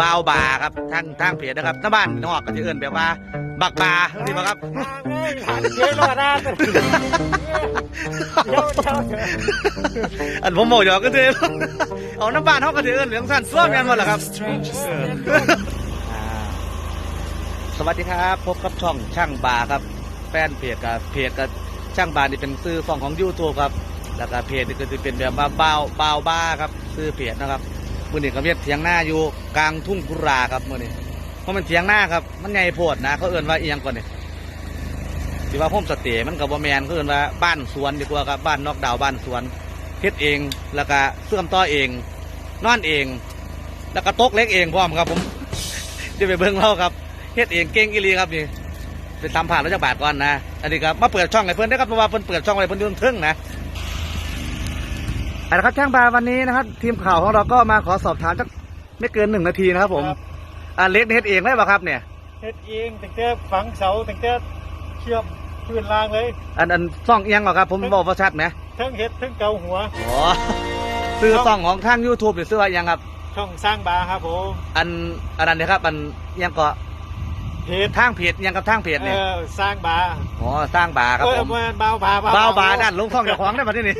บาวบาครับทางทางเพจนะครับน้าบ้านนอกก็จะเอิ้นแบบว่า บักบาที่บ่ครับทาเอ้ยหลังเยอะรอดนะเดี๋ยวเดี๋ยวเดี๋ยวอันผมบอกหยอกก็คือเอาน้ำบ้านเขาก็จะเอิ้นเหลืองสั้นซ้อมกันหมดแหละครับ สวัสดีครับ พบกับช่องช่างบาครับ แฟนเพจกับเพจกับช่างบานี่เป็นซื้อฟองของ YouTube ครับ แล้วก็เพจนี่ก็จะเป็นแบบว่าเบาเบาบ้าครับซื้อเพจนะครับ มื่อนี้ก็เวียดเถียงหน้าอยู่กลางทุ่งกุราครับมื่อนี้เพราะมันเถียงหน้าครับ มันใหญ่โพดนะ เขาเอื่นว่าเอียงก่อนนี่ที่ว่าพ่มสเตย์มันกับว่าแมนเขาเอื่นว่าบ้านสวนดีกว่าครับบ้านนอกดาวบ้านสวนเฮ็ดเองแล้วก็เสื่อมต่อเองนอนเอง แล้วก็โตกเล็กเองพร้อมครับผมเดี๋ยวไปเบิ่งเราครับเฮ็ดเองเก่งอีลีครับนี่เป็นตามผ่านแล้วจะบาทก่อนนะอันนี้ครับมาเปิดช่องให้เพื่อนได้ครับเพราะว่าเพิ่อนเปิดช่องอะไว้เพิ่นอยุ่งทึ่งนะ เอาละครับช่างบาวันนี้นะครับ ทีมข่าวของเราก็มาขอสอบถามสักไม่เกินหนึ่งนาทีนะครับผมครับอ่าเล็กนี่เฮ็ดเองได้ป่ะครับเนี่ย เฮ็ดเองตั้งแต่ฝังเสาตั้งแต่เชื่อมพื้นรางเลยอันอันซ่องเอียงเหรอครับ ผมบอกว่าชัดไหมทั้งเฮ็ดทั้งเกาหัว อ๋อซื้อซ่องของทาง YouTube หรือซื้อว่าเอียงครับ ช่องสร้างบาร์ครับผม อันอันนั้นนะครับอันเอียงก็ เพจทางเพจเอียงกับทางเพจเอเนี่ยอสร้างบาร์อ๋อสร้างบาร์ครับเออผมมันเบาบาร์ บ้าวบาร์ด้านลงช่องเจ้าของได้มาที่นี่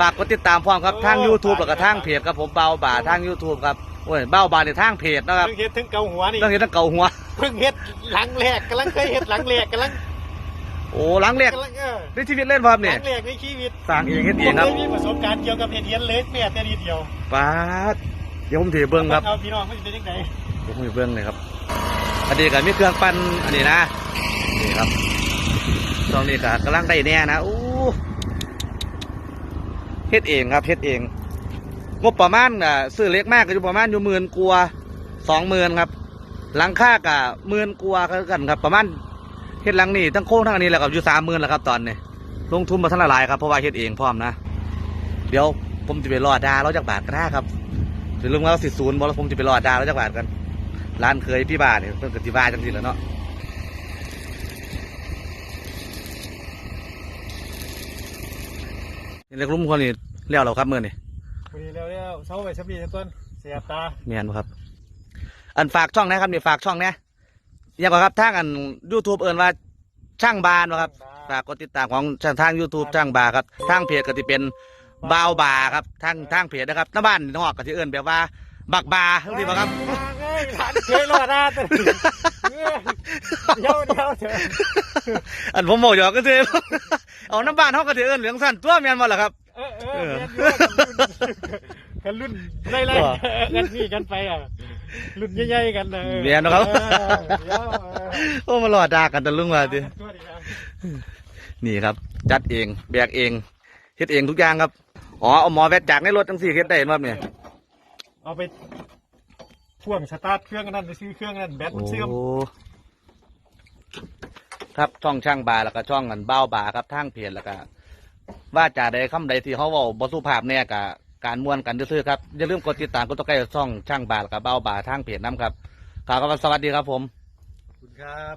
ฝากกดติดตามพร้อมครับทาง YouTube แล้วก็ทางเพจครับผมบ้าวบาร์ทาง YouTube ครับโอ้ยบ้าวบาร์ในทางเพจนะครับทั้งเฮ็ดทั้งเกาหัวนี่ต้องเห็นทั้งเก่าหัว เพิ่งเฮ็ดหลังแรกกำลังเคยเฮ็ดหลังแรกกำลังโอ้หลังแรกกำลังเออในชีวิตเล่นบ่ครับหเนี่ลัยงแรกในชีวิตสร้างเองเฮ็ดผเองมครับเคยมีประสบการณ์เกี่ยวกับเฮ็ดเฮียนเล็กแม่แต่นิดเดียวป้าดเดี๋ยวผมถือเบิ้งครับ เอาพี่น้องมันจะเป็นยังไงผมถือเบิ้งเลยครับ อันนี้ก็มีเครื่องปั้นอันนี้นะนี่ครับตรงนี้ก็กำลังได้แน่นะอู้เฮ็ดเองครับเฮ็ดเองงบประมาณอะซื้อเล็กมากก็อยู่ประมาณอยู่หมื่นกัวสองหมื่นครับ หลังค่ากะหมื่นกว่าคือกันครับ ประมาณเฮ็ดหลังนี่ทั้งโค้งทั้งอันนี้แหละครับอยู่สามหมื่นแล้วครับตอนนี้ลงทุนมาทั้งละลายครับเพราะว่าเฮ็ดเองพร้อมนะ เดี๋ยวผมจะไปรอดาเราจากบาทก็ได้ครับถึงลุงเราสิศูนย์บอกแล้วผมจะไปรอดาเราจากบาทกัน ร้านเคยพี่บ้านเนี่ยเพิ่งกติบ้าจังทีแล้วเนาะนี่เล็กลุ่มคนนี่เลี้ยวเราครับเมื่อนี่พอดีแล้วแล้วเสาไปสักปีต้นเสียบตาเมียนบ่ครับ อันฝากช่องนะครับนี่ฝากช่องนะยังก่อนครับทางอันยูทูบเอินว่าช่างบานบ่ครับฝากกดติดตามของทาง YouTube ช่างบาครับทางเพจก็จะเป็นบาวบาครับทางทางเพจนะครับหน้าบ้านนอกก็จะเอิ้นแบบว่า บักบาที่บ่ครับ ทางเอ้ยหลังเยอะรอดนะเดี๋ยวเดี๋ยวเดี๋ยวอันผมบอกหยอกก็คือเอาน้ำบ้านเขาก็จะเอิ้นเหลืองสั้นตัวแม่นบ่ล่ะครับ เออเออกันรุ่นไล่ไล่กันนี่กันไปอะรุ่นใหญ่ๆกันเลยเมียนนะครับเดี๋ยวโอ้มาหลอดดากันตะลุงมาดิตัวดีนะนี่ครับ จัดเองแบกเองเฮ็ดเองทุกอย่างครับอ๋อเอาหมอแวดจากในรถจังสี่เฮ็ดได้ครับเนี่ยเอาไป พ่วงสตาร์ทเครื่องนั่นไปซื้อเครื่องนั่นแบตมันเสื่อมโอ้ครับช่องช่างบาแล้วก็ช่องกันเบ้าบาครับทางเพจแล้วก็ว่าจาใดคำใดที่เขาเว้าบ่สุภาพแน่กับการม่วนกันซื่อๆครับอย่าลืมกดติดตามกดติดตามช่องช่างบาแล้วก็เบ้าบาทางเพจน้ำครับขอบคุณสวัสดีครับผม ขอบคุณครับ